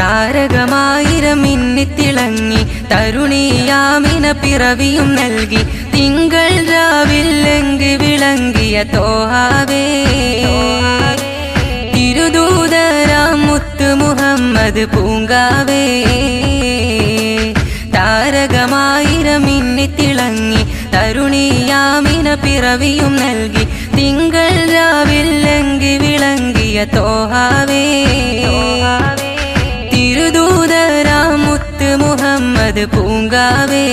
താരകമായിരം മിന്നിത്തിളങ്ങി തരുണിയാമിന പിറവിയും നൽകി തിങ്കൾ രാവിലെങ്കി വിളങ്ങിയ തോഹാവേ. തിരുദൂതരാം മുത്ത് മുഹമ്മദ് പൂങ്കാവേ. താരകമായിരം മിന്നിത്തിളങ്ങി തരുണിയാമിന പിറവിയും നൽകി തിങ്കൾ രാവിലെങ്കി വിളങ്ങിയ തോഹാവേ. മുഹമ്മദ് പൂങ്കാവേ.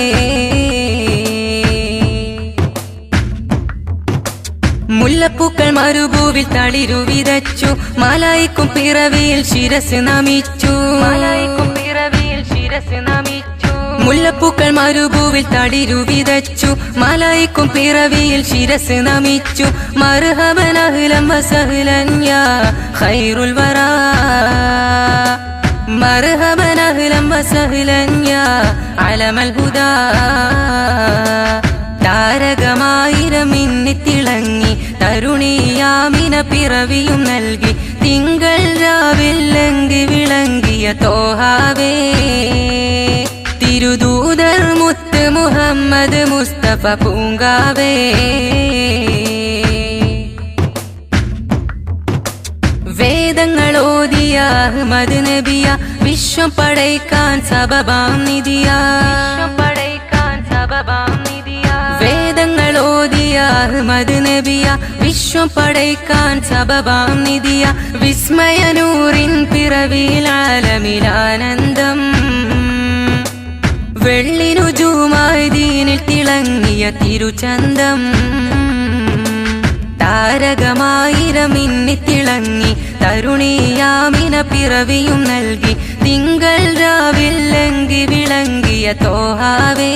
മുല്ലപ്പൂക്കൾ മരുഭൂവിൽ തളിരു വിതച്ചു മാലായിക്കും പിറവിയിൽ ശിരസ് നമിച്ചു. മാലായിക്കും പിറവിയിൽ ശിരസ് നമിച്ചു. മുല്ലപ്പൂക്കൾ മരുഭൂവിൽ തളിരു വിതച്ചു മാലായിക്കും പിറവിയിൽ ശിരസ് നമിച്ചു. മർഹബൻ അഹ്ലം വസഹ്ലൻ യാ ഖൈറുൽ വറാ. മർഹബൻ അഹ്ലം وسهلا يا علم ഹുദാ. താരകമായിരം മിന്നിത്തിളങ്ങി തരുണിയാമിന പിറവിയും നൽകി തിങ്കൾ രാവിലങ്കി വിളങ്ങിയ തോഹാവേ. തിരുദൂതർ മുത്ത് മുഹമ്മദ് മുസ്തഫ പൂങ്കാവേ. വേദങ്ങൾ ഓതിയ അഹ്മദ് നബിയ വിശ്വം പടയ്ക്കാൻ സബബാം നിധിയ പടയ്ക്കാൻ സബബാം നിധിയ വേദങ്ങൾ ഓതിയ അഹ്മദ് നബിയ വിശ്വം പടയ്ക്കാൻ സബബാം നിധിയ വിസ്മയനൂറിൻ പിറവിയിൽ ആലമിലാനന്ദം വെള്ളിനുജുമായി ദീനിൽ തിളങ്ങിയ തിരുചന്തം. താരകമായിരമിന്നി തിളങ്ങി തരുണിയാമിന പിറവിയും നൽകി തിങ്കൾ രാവിലങ്കി വിളങ്ങിയ തോഹാവേ.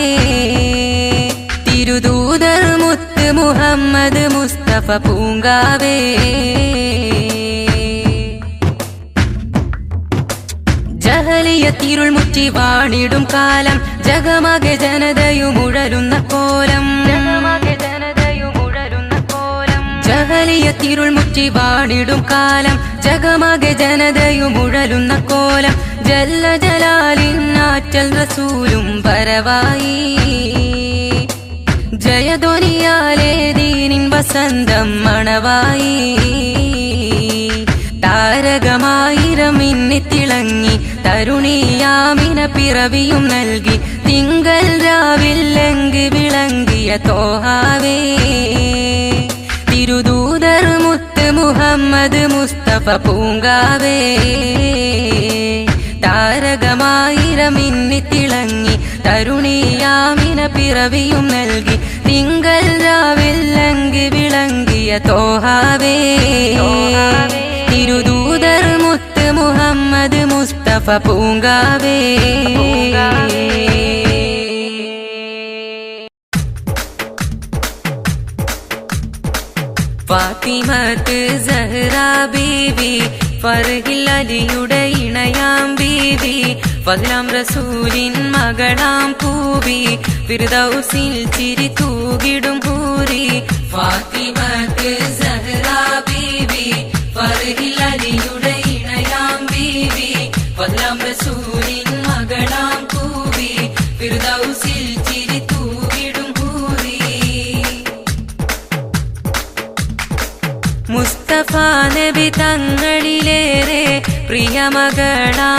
തിരുദൂതർ മുത്ത് മുഹമ്മദ് മുസ്തഫ പൂങ്കാവേ. ജഹലിയ തിരുൾ മുറ്റി വാണിടും കാലം ജഗമകെ ജനതയും ഉഴരുന്ന കോലം. ജഗമകെ ജനതയും ഉഴരുന്ന കോലം. ജഹലിയ തിരുൾ മുറ്റി വാണിടും കാലം ജഗമകെ ജനതയും ഉഴലുന്ന കോലം. ജല്ല ജലാലിന്നാറ്റൽ റസൂലും പരവായി. ജയധ്വനിയാലേ ദീനിൻ വസന്തം മണവായി. താരകമായിരമിൻ തിളങ്ങി തരുണിയാമിന പിറവിയും നൽകി തിങ്കൾ രാവില്ലെങ്ക് വിളങ്ങിയ തോഹാവേ. തിരുദൂതർ മുത്ത് മുഹമ്മദ് മുസ്തഫ പൂങ്കാവേ. താരകമായിരം മിന്നിത്തിളങ്ങി തരുണിയാമിന പിറവിയും നൽകി തിങ്കൾ രാവില്ലെങ്ക് വിളങ്ങിയ തോഹാവേ. തിരുദൂതർ മുത്ത് മുഹമ്മദ് മുസ്തഫ പൂങ്കാവേ. ഫാത്തിമത്ത് സഹ്റ ബീവി അലിയുടെ ഇണയാം ബീവി ഫലാം റസൂലിൻ മകളാം പൂവി ഫിർദൗസിൽ ചിരി തൂകിടും പൂരി ഫാത്തിമക്ക് സഹ്റ ബീവി. അലിയുടെ ഇണയാം ബീവി ഫലാം റസൂലിൻ മകളാം പൂവി ഫിർദൗസിൽ ചിരി மகளா